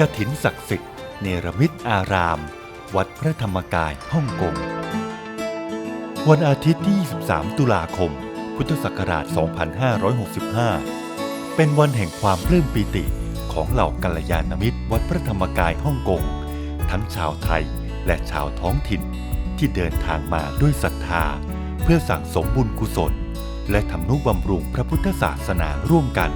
กถินศักดิ์สิทธิ์เนรมิตอาราม วัดพระธรรมกายฮ่องกง วันอาทิตย์ที่ 23 ตุลาคม พุทธศักราช 2565 เป็นวันแห่งความปลื้มปีติของเหล่ากัลยาณมิตร วัดพระธรรมกายฮ่องกง ทั้งชาวไทยและชาวท้องถิ่นที่เดินทางมาด้วยศรัทธา เพื่อสั่งสมบุญกุศล และทำนุบำรุงพระพุทธศาสนาร่วมกัน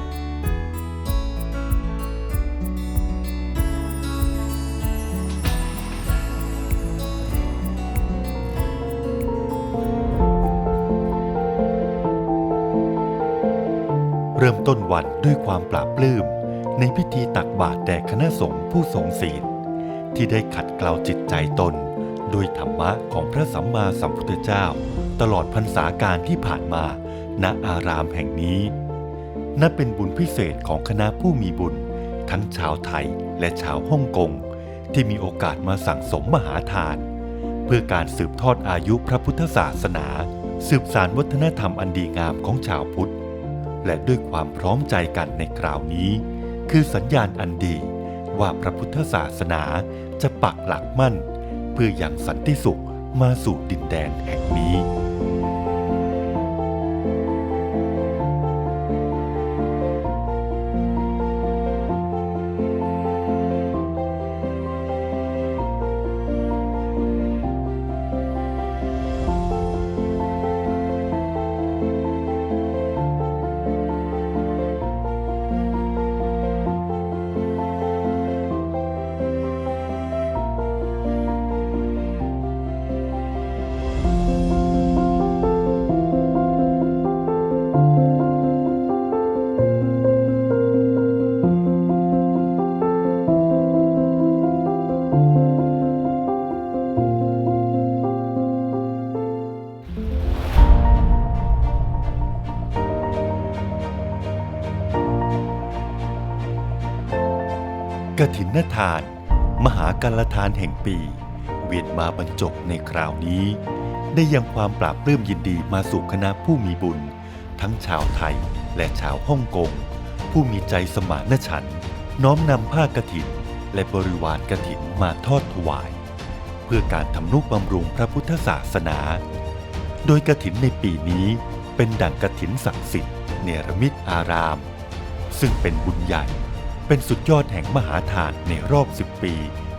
ริ่มต้นวันด้วยความปราบปลื้ม ในพิธีตักบาตรแด่คณะสงฆ์ผู้ทรงศีล ที่ได้ขัดเกลาจิตใจตน โดยธรรมะของพระสัมมาสัมพุทธเจ้า ตลอดพรรษาการที่ผ่านมา ณอารามแห่งนี้ นับเป็นบุญพิเศษของคณะผู้มีบุญ ทั้งชาวไทยและชาวฮ่องกงที่มีโอกาสมาสั่งสมมหาทาน เพื่อการสืบทอดอายุพระพุทธศาสนา สืบสารวัฒนธรรมอันดีงามของชาวพุทธ และด้วยความพร้อมใจกันในคราวนี้ คือสัญญาณอันดีว่าพระพุทธศาสนาจะปักหลักมั่น เพื่ออยังสันติสุขมาสู่ดินแดนแห่งนี้ กถินทาน มหาการทานแห่งปี เวียนมาบรรจบในคราวนี้ ได้ยังความปราบปลื้มยินดีมาสู่คณะผู้มีบุญ ทั้งชาวไทยและชาวฮ่องกง ผู้มีใจสมานฉันท์น้อมนำผ้ากถินและบริวารกถินมาทอดถวาย เพื่อการทำนุบำรุงพระพุทธศาสนา โดยกถินในปีนี้เป็นดั่งกถินศักดิ์สิทธิ์เนรมิตอาราม ซึ่งเป็นบุญใหญ่ เป็นสุดยอดแห่งมหาทานในรอบ 10 ปี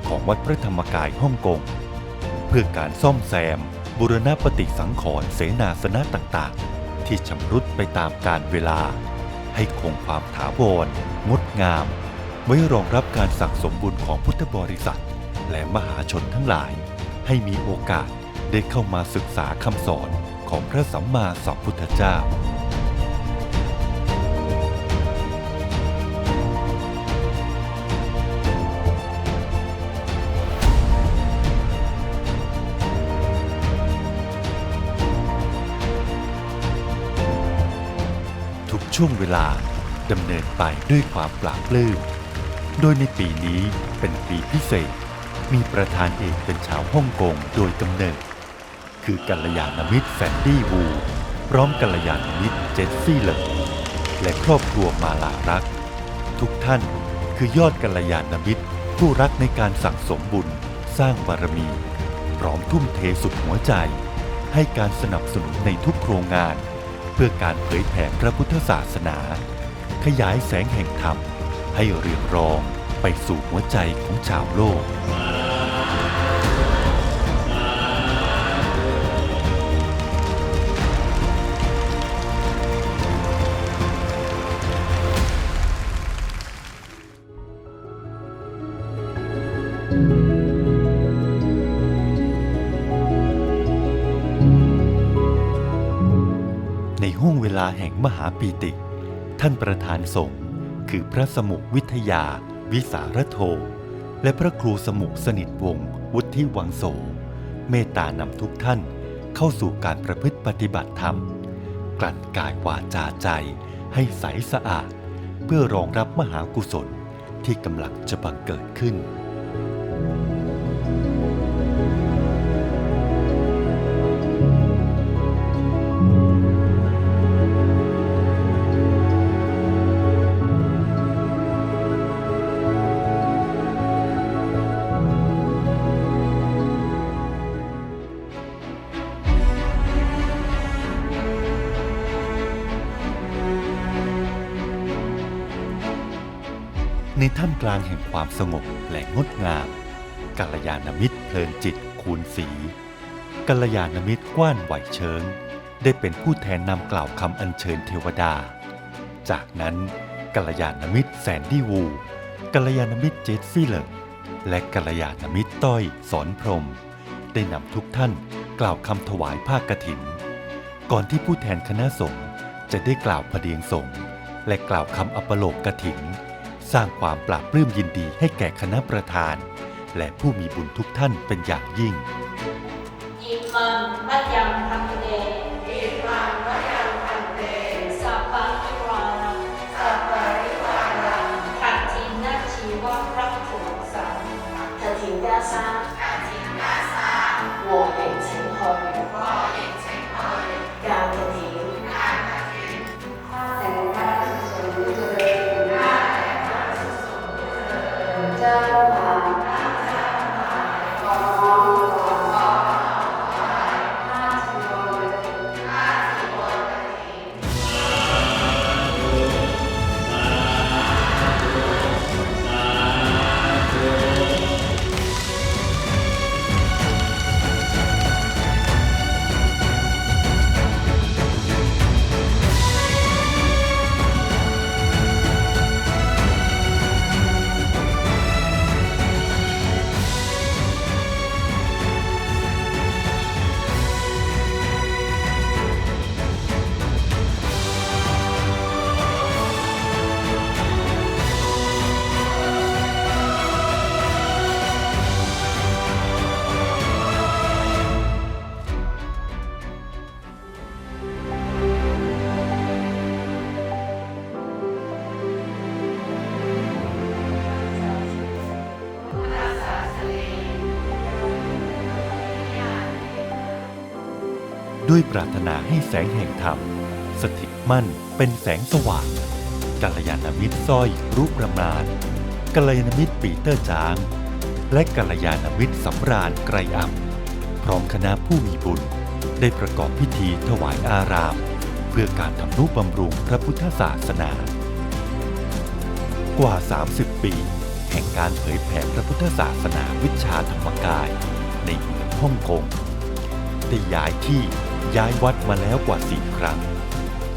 ของวัดพระธรรมกายฮ่องกง เพื่อการซ่อมแซม บุรณปฏิสังขรณ์เสนาสนะต่างๆ ที่ชำรุดไปตามกาลเวลา ให้คงความถาวรงดงาม ไว้รองรับการสั่งสมบุญของพุทธบริษัท และมหาชนทั้งหลาย ให้มีโอกาสได้เข้ามาศึกษาคำสอนของพระสัมมาสัมพุทธเจ้า ทุกช่วงเวลาดำเนินไปด้วยความปราบปลื้ม โดยในปีนี้เป็นปีพิเศษ มีประธานเอกเป็นชาวฮ่องกงโดยกำเนิด คือกัลยาณมิตรแซนดี้วู พร้อมกัลยาณมิตรเจสซี่เหลิงและครอบครัวมาลารัก ทุกท่านคือยอดกัลยาณมิตร ผู้รักในการสั่งสมบุญ สร้างบารมี พร้อมทุ่มเทสุดหัวใจ ให้การสนับสนุนในทุกโครงงาน เพื่อการเผยแผ่พระพุทธศาสนา ขยายแสงแห่งธรรม ให้เรืองรองไปสู่หัวใจของชาวโลกใน ห้วงเวลาแห่งมหาปีติ ท่านประธานสงฆ์คือพระสมุวิทยา วิสารโท และพระครูสมุสนิทวงศ์วุฒิวังโส เมตตานำทุกท่านเข้าสู่การประพฤติปฏิบัติธรรม กลั่นกายวาจาใจให้ใสสะอาด เพื่อรองรับมหากุศลที่กำลังจะบังเกิดขึ้น ท่ามกลางแห่งความสงบและงดงามกัลยาณมิตรเพลินจิตคูณสีกัลยาณมิตรกว้านไหวเชิง ได้เป็นผู้แทนนำกล่าวคำอัญเชิญเทวดา จากนั้นกัลยาณมิตรแสนดีวูกัลยาณมิตรเจสซี่เลิงและกัลยาณมิตรต้อยสอนพรม ได้นำทุกท่านกล่าวคำถวายภาคกฐิน ก่อนที่ผู้แทนคณะสงฆ์จะได้กล่าวพเดียงสงฆ์และกล่าวคำอัปโลกกฐิน สร้างความปราบปลื้มยินดีให้แก่คณะประธาน และผู้มีบุญทุกท่านเป็นอย่างยิ่ง Shalom. ด้วยปรารถนาให้แสงแห่งธรรม สถิตมั่นเป็นแสงสว่างกัลยาณมิตรสร้อยรูปประมาณกัลยาณมิตรปีเตอร์จาง และกัลยาณมิตรสำราญไกรอัมพร้อมคณะผู้มีบุญได้ประกอบพิธีถวายอาราม เพื่อการทำนุบำรุงพระพุทธศาสนา กว่า 30 ปี แห่งการเผยแผ่พระพุทธศาสนาวิชาธรรมกาย ในเมืองฮ่องกงได้ย้ายที่ ย้ายวัดมาแล้วกว่าสี่ครั้ง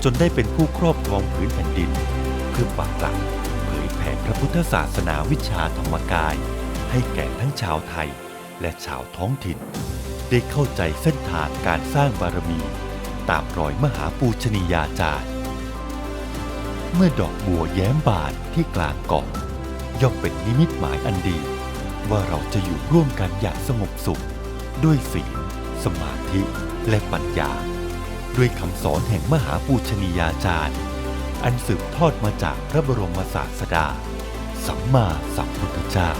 จนได้เป็นผู้ครอบครองผืนแผ่นดิน เพื่อปักหลักเผยแผ่พระพุทธศาสนาวิชาธรรมกาย ให้แก่ทั้งชาวไทยและชาวท้องถิ่น ได้เข้าใจเส้นทางการสร้างบารมี ตามรอยมหาปูชนียาจารย์ เมื่อดอกบัวแย้มบานที่กลางเกาะย่อมเป็นนิมิตหมายอันดี ว่าเราจะอยู่ร่วมกันอย่างสงบสุขด้วยศีล สมาธิและปัญญา ด้วยคำสอนแห่งมหาปูชนียาจารย์ อันสืบทอดมาจากพระบรมศาสดา สัมมาสัมพุทธเจ้า